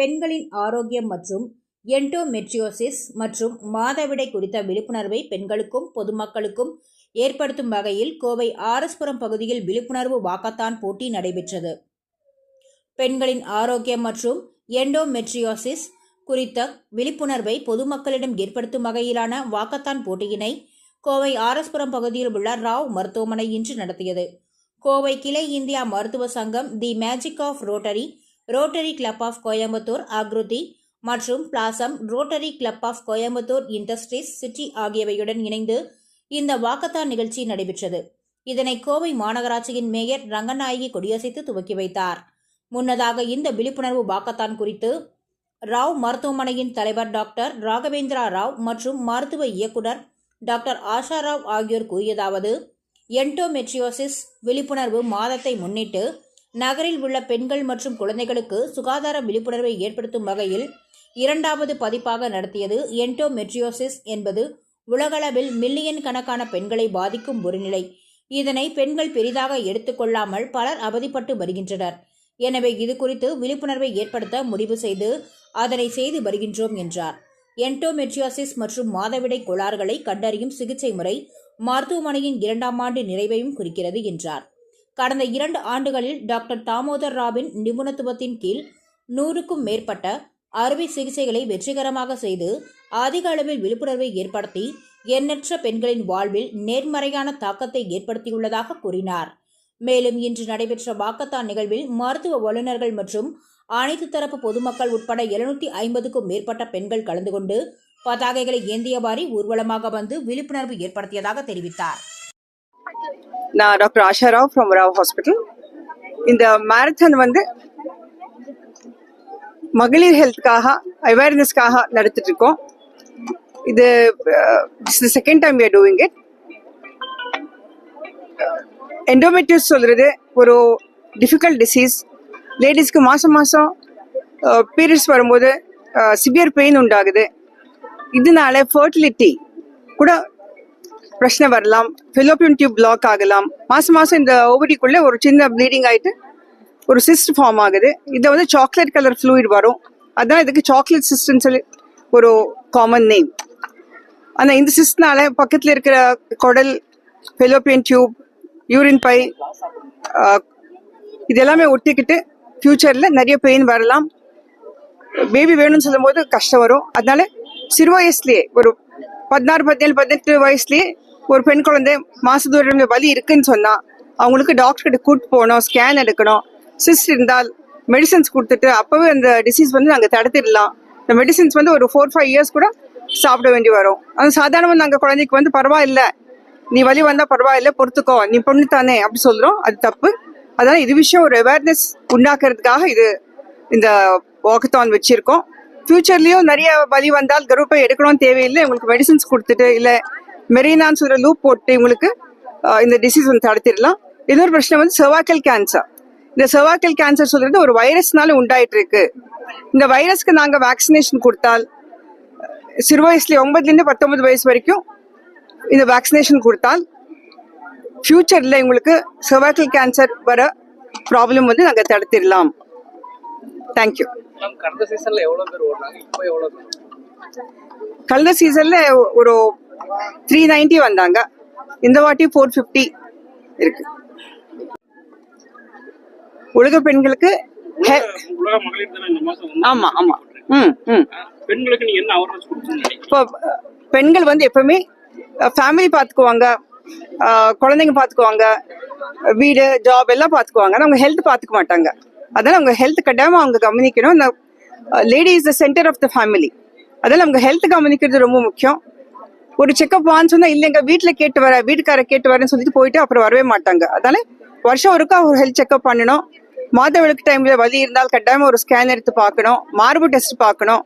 பெண்களின் ஆரோக்கியம் மற்றும் எண்டோமெட்ரியோசிஸ் மற்றும் மாதவிடை குறித்த விழிப்புணர்வை பெண்களுக்கும் பொதுமக்களுக்கும் ஏற்படுத்தும் வகையில் கோவை ஆரஸ்புரம் பகுதியில் விழிப்புணர்வு வாக்கத்தான் போட்டி நடைபெற்றது. பெண்களின் ஆரோக்கியம் மற்றும் எண்டோமெட்ரியோசிஸ் குறித்த விழிப்புணர்வை பொதுமக்களிடம் ஏற்படுத்தும் வகையிலான வாக்கத்தான் போட்டியினை கோவை ஆரஸ்புரம் பகுதியில் உள்ள ராவ் மருத்துவமனை இன்று நடத்தியது. கோவை கிளை இந்தியா மருத்துவ சங்கம் the magic of rotary rotary club of Coimbatore Aakruti மற்றும் blossom rotary club of Coimbatore industries city ஆகியவையுடன் இணைந்து இந்த வாக்கத்தான் நிகழ்ச்சி நடைபெற்றது. இதனை கோவை மாநகராட்சியின் மேயர் ரங்கநாயகி கொடியசைத்து துவக்கி வைத்தார். முன்னதாக இந்த விழிப்புணர்வு வாக்கத்தான் குறித்து ராவ் மருத்துவமனையின் தலைவர் டாக்டர் ராகவேந்திரா ராவ் மற்றும் மருத்துவ இயக்குனர் டாக்டர் ஆஷா ராவ் ஆகியோர் கூறியதாவது என்டோமெட்ரியோசிஸ் விழிப்புணர்வு மாதத்தை முன்னிட்டு நகரில் உள்ள பெண்கள் மற்றும் குழந்தைகளுக்கு சுகாதார விழிப்புணர்வை ஏற்படுத்தும் வகையில் இரண்டாவது பதிப்பாக நடத்தியது என்டோமெட்ரியோசிஸ் என்பது உலகளவில் மில்லியன் கணக்கான பெண்களை பாதிக்கும் ஒரு நிலை. இதனை பெண்கள் பெரிதாக எடுத்துக்கொள்ளாமல் பலர் அவதிப்பட்டு வருகின்றனர். எனவே இது குறித்து விழிப்புணர்வை ஏற்படுத்த முடிவு செய்து அதனை செய்து வருகின்றோம் என்றார். என்டோமெட்ரியோசிஸ் மற்றும் மாதவிடை கோளாறுகளை கண்டறியும் சிகிச்சை முறை மருத்துவமனையின் இரண்டாம் ஆண்டு நிறைவையும் குறிக்கிறது என்றார். கடந்த இரண்டு ஆண்டுகளில் டாக்டர் தாமோதர் ராவின் நிபுணத்துவத்தின் கீழ் நூறுக்கும் மேற்பட்ட அறுவை சிகிச்சைகளை வெற்றிகரமாக செய்து அதிக அளவில் விழிப்புணர்வை ஏற்படுத்தி எண்ணற்ற பெண்களின் வாழ்வில் நேர்மறையான தாக்கத்தை ஏற்படுத்தியுள்ளதாக கூறினார். மேலும் இன்று நடைபெற்ற வாக்கத்தான் நிகழ்வில் மருத்துவ வல்லுநர்கள் மற்றும் அனைத்து தரப்பு பொதுமக்கள் உட்பட எழுநூத்தி ஐம்பதுக்கும் மேற்பட்ட பெண்கள் கலந்து கொண்டு பதாகைகளை ஏந்தியவாறு ஊர்வலமாக வந்து விழிப்புணர்வு ஏற்படுத்தியதாக தெரிவித்தார். நான் doctor Asha Rao from Rao hospital இந்த மேரத்தான் வந்து மகளிர் ஹெல்த்துக்காக அவேர்னஸ்க்காக நடத்திட்டு இருக்கோம் இது second time we doing it endometriosis சொல்றது ஒரு டிஃபிகல்ட் டிசீஸ் லேடிஸ்க்கு மாசம் மாசம் பீரியட்ஸ் வரும்போது சிவியர் பெயின் உண்டாகுது. இதனால ஃபர்டிலிட்டி கூட பிரச்சனை வரலாம். ஃபெலோபியன் டியூப் பிளாக் ஆகலாம். மாதம் மாதம் இந்த ஓவரிக்குள்ளே ஒரு சின்ன ப்ளீடிங் ஆயிட்டு ஒரு சிஸ்ட் ஃபார்ம் ஆகுது. இதை வந்து சாக்லேட் கலர் ஃப்ளூயிட் வரும். அதான் இதுக்கு சாக்லேட் சிஸ்ட்னு சொல்லி ஒரு காமன் நேம் ஆனால் இந்த சிஸ்ட்னால பக்கத்தில் இருக்கிற குடல் ஃபெலோபியன் டியூப் யூரின் பை இது எல்லாமே ஒட்டிக்கிட்டு ஃப்யூச்சரில் நிறைய பெயின் வரலாம். பேபி வேணும்னு சொல்லும்போது கஷ்டம் வரும். அதனால சிறு வயசுலேயே ஒரு பதினாறு பதினேழு பதினெட்டு வயசுலேயே ஒரு பெண் குழந்தை மாசத்தோட வலி இருக்குன்னு சொன்னா அவங்களுக்கு டாக்டர் கிட்ட கூட்டு போகணும் ஸ்கேன் எடுக்கணும். சிஸ்ட் இருந்தால் மெடிசன்ஸ் கொடுத்துட்டு அப்பவே அந்த டிசீஸ் வந்து நாங்கள் தடுத்துடலாம். இந்த மெடிசின்ஸ் வந்து ஒரு ஃபோர் ஃபைவ் இயர்ஸ் கூட சாப்பிட வேண்டி வரும். அது சாதாரணமாக நாங்கள் குழந்தைக்கு வந்து பரவாயில்ல. நீ வலி வந்தா பரவாயில்ல பொறுத்துக்கோ. நீ பொண்ணு தானே அப்படி சொல்றோம். அது தப்பு. அதனால் இது விஷயம் ஒரு அவேர்னஸ் உண்டாக்குறதுக்காக இது இந்த வாக்கத்தான் வச்சிருக்கோம். ஃப்யூச்சர்லேயும் நிறைய வலி வந்தால் கர்ப்பப்பை எடுக்கணும்னு தேவையில்லை. உங்களுக்கு மெடிசின்ஸ் கொடுத்துட்டு இல்லை மெரினான்னு சொல்ற லூப் போட்டு உங்களுக்கு ஆஹ், இந்த டிசீஸ் வந்து தடுத்திடலாம். இன்னொரு பிரச்சனை வந்து செர்வாக்கல் கேன்சர் இந்த செர்வாக்கல் கேன்சர் சொல்றது ஒரு வைரஸ்னால உண்டாயிட்டு இருக்கு இந்த வைரஸ்க்கு நாங்க வேக்சினேஷன் கொடுத்தால் சிறு வயசுல ஒன்பதுல இருந்து பத்தொன்பது வயசு வரைக்கும் இந்த வேக்சினேஷன் கொடுத்தால் ஃபியூச்சர்ல உங்களுக்கு செர்வாக்கல் கேன்சர் வர ப்ராப்ளம் வந்து நாங்க தடுத்திடலாம். தேங்க்யூ கடந்த சீசன்ல எவ்வளவு பேர் ஓடுனாங்க இப்போ எவ்வளவு பேர் கலந்த சீசன்ல ஒரு த்ரீ நைன்டி வந்தாங்க. இந்த வாட்டி ஃபோர் ஃபிஃப்டி இருக்கு. உலக பெண்களுக்கு ஆமா ஆமா. ம் ம். இப்போ பெண்கள் வந்து எப்பவுமே ஃபேமிலி பார்த்துக்குவாங்க குழந்தைங்க பார்த்துக்குவாங்க வீடு ஜாப் எல்லாம் பார்த்துக்குவாங்க அவங்க ஹெல்த் பார்த்துக்க மாட்டாங்க. அதனால அவங்க ஹெல்த் கட்டாயமா அவங்க கவனிக்கணும். Lady is the centre of the family அதனால அவங்க ஹெல்த் கவனிக்கிறது ரொம்ப முக்கியம். ஒரு செக்அப் வான்னு சொன்னா இல்லைங்க வீட்டில் கேட்டு வர வீட்டுக்கார கேட்டு வரேன்னு சொல்லிட்டு போயிட்டு அப்புறம் வரவே மாட்டாங்க. அதனால வருஷம் ஒருக்கா ஒரு ஹெல்த் செக்அப் பண்ணணும். மாதவிளக்கு டைம்ல வலி இருந்தால் கட்டாயமா ஒரு ஸ்கேன் எடுத்து பார்க்கணும். மார்பு டெஸ்ட் பார்க்கணும்.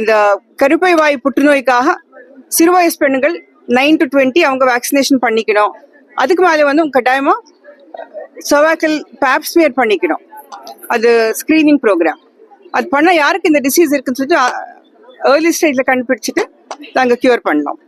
இந்த கருப்பை வாய் புற்றுநோய்க்காக சிறு வயசு பெண்கள் நைன் டு டுவெண்ட்டி அவங்க வேக்சினேஷன் பண்ணிக்கணும். அதுக்கு மேலே வந்து கட்டாயமா சர்வாக்கல் பேப்ஸ்மியர் பண்ணிக்கணும். அது ஸ்கிரீனிங் ப்ரோக்ராம் அது பண்ண யாருக்கு இந்த டிசீஸ் இருக்குன்னு சொல்லிட்டு ஏர்லி ஸ்டேஜில் கண்டுபிடிச்சிட்டு நாங்கள் க்யூர் பண்ணலாம்